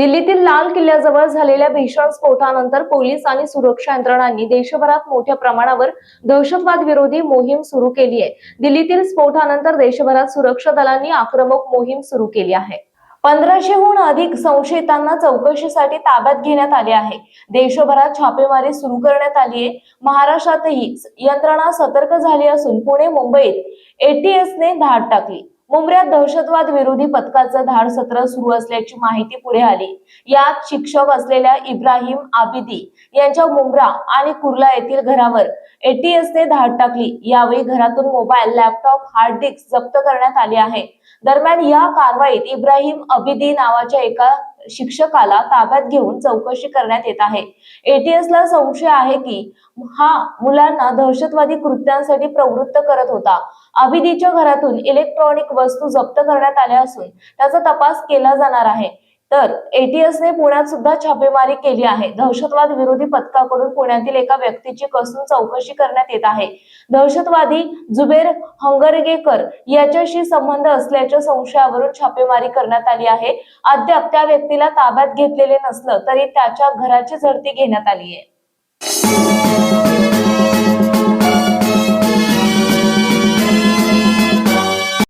दिल्लीतील लाल किल्ल्याजवळ झालेल्या भीषण स्फोटानंतर पोलीस आणि सुरक्षा यंत्रणांनी देशभरात मोठ्या प्रमाणावर दहशतवाद विरोधी मोहीम सुरू केली आहे. दिल्लीतील स्फोटानंतर देशभरात सुरक्षा दलांनी आक्रमक मोहीम सुरू केली आहे. पंधराशेहून अधिक संशयितांना चौकशीसाठी ताब्यात घेण्यात आले आहे. देशभरात छापेमारी सुरू करण्यात आली आहे. महाराष्ट्रातही यंत्रणा सतर्क झाली असून पुणे मुंबईत एटीएसने धाड टाकली. मुंबऱ्यात दहशतवाद विरोधी पथकाचं धाड सत्र सुरू असल्याची माहिती पुढे आली. यात शिक्षक असलेल्या इब्राहिम आबिदी यांच्या मुंब्रा आणि कुर्ला येथील घरावर एटीएसने धाड टाकली. यावेळी घरातून मोबाईल लॅपटॉप हार्ड डिस्क जप्त करण्यात आले आहे. दरम्यान या कारवाईत इब्राहिम अबिदी नावाच्या एका शिक्षकाला ताब्यात घेऊन चौकशी करण्यात येत आहे. एटीएस ला संशय आहे की हा मुलांना दहशतवादी कृत्यांसाठी प्रवृत्त करत होता. अभिदीच्या घरातून इलेक्ट्रॉनिक वस्तू जप्त करण्यात आल्या असून त्याचा तपास केला जाणार आहे. तर एटीएसने पुण्यात सुद्धा छापेमारी केली आहे. दहशतवाद विरोधी पथकाकडून पुण्यातील एका व्यक्तीची कसून चौकशी करण्यात येत आहे. दहशतवादी जुबेर हंगरगेकर याच्याशी संबंध असल्याच्या संशयावरून छापेमारी करण्यात आली आहे. अद्याप त्या व्यक्तीला ताब्यात घेतलेले नसलं तरी त्याच्या घराची झडती घेण्यात आली आहे